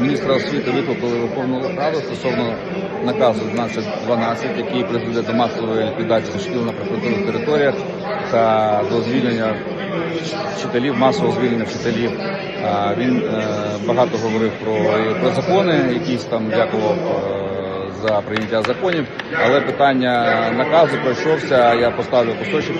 міністра освіти викликали Верховну Раду стосовно наказу 1212, який призведе до масової ліквідації шкіл на прифронтових територіях та до звільнення вчителів, масового звільнення вчителів. Він е, багато говорив про, про закони, якісь там дякував е, за прийняття законів, але питання наказу пройшовся. Я поставлю кусочок,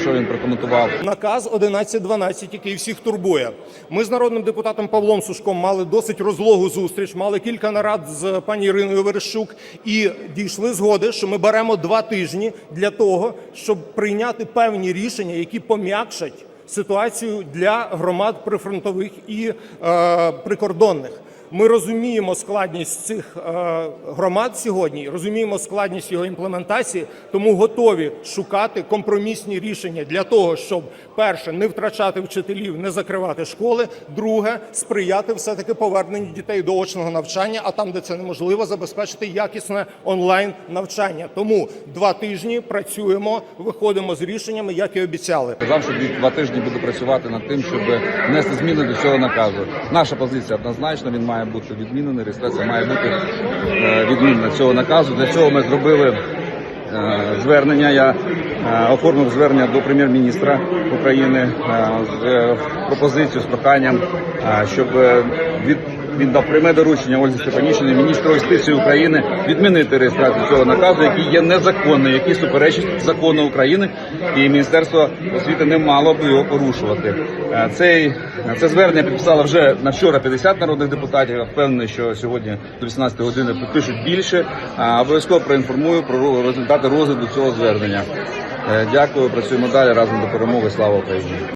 що він прокоментував. Наказ 1112, який всіх турбує. Ми з народним депутатом Павлом Сушком мали досить розлогу зустріч, мали кілька нарад з пані Іриною Верещук і дійшли згоди, що ми беремо два тижні для того, щоб прийняти певні рішення, які пом'якшать ситуацію для громад прифронтових і е, прикордонних. Ми розуміємо складність цих е, громад сьогодні, розуміємо складність його імплементації, тому готові шукати компромісні рішення для того, щоб перше не втрачати вчителів, не закривати школи. Друге сприяти все таки поверненню дітей до очного навчання, а там, де це неможливо, забезпечити якісне онлайн навчання. Тому два тижні працюємо, виходимо з рішеннями, як і обіцяли. Сказав, що два тижні буде працювати над тим, щоб внести зміни до цього наказу. Наша позиція однозначна, він має бути відмінена, реєстрація має бути е, відмінена цього наказу. Для цього ми зробили е, звернення. Я е, оформив звернення до прем'єр-міністра України з пропозицією, з проханням, щоб від він дав пряме доручення Ользі Степанішині, міністру юстиції України, відмінити реєстрацію цього наказу, який є незаконний, який суперечить закону України, і міністерство освіти не мало б його порушувати. Е, Цей це звернення підписало вже на вчора 50 народних депутатів. Я впевнений, що сьогодні до 18 години підпишуть більше. Обов'язково проінформую про результати розгляду цього звернення. Е, Дякую, працюємо далі разом до перемоги. Слава Україні.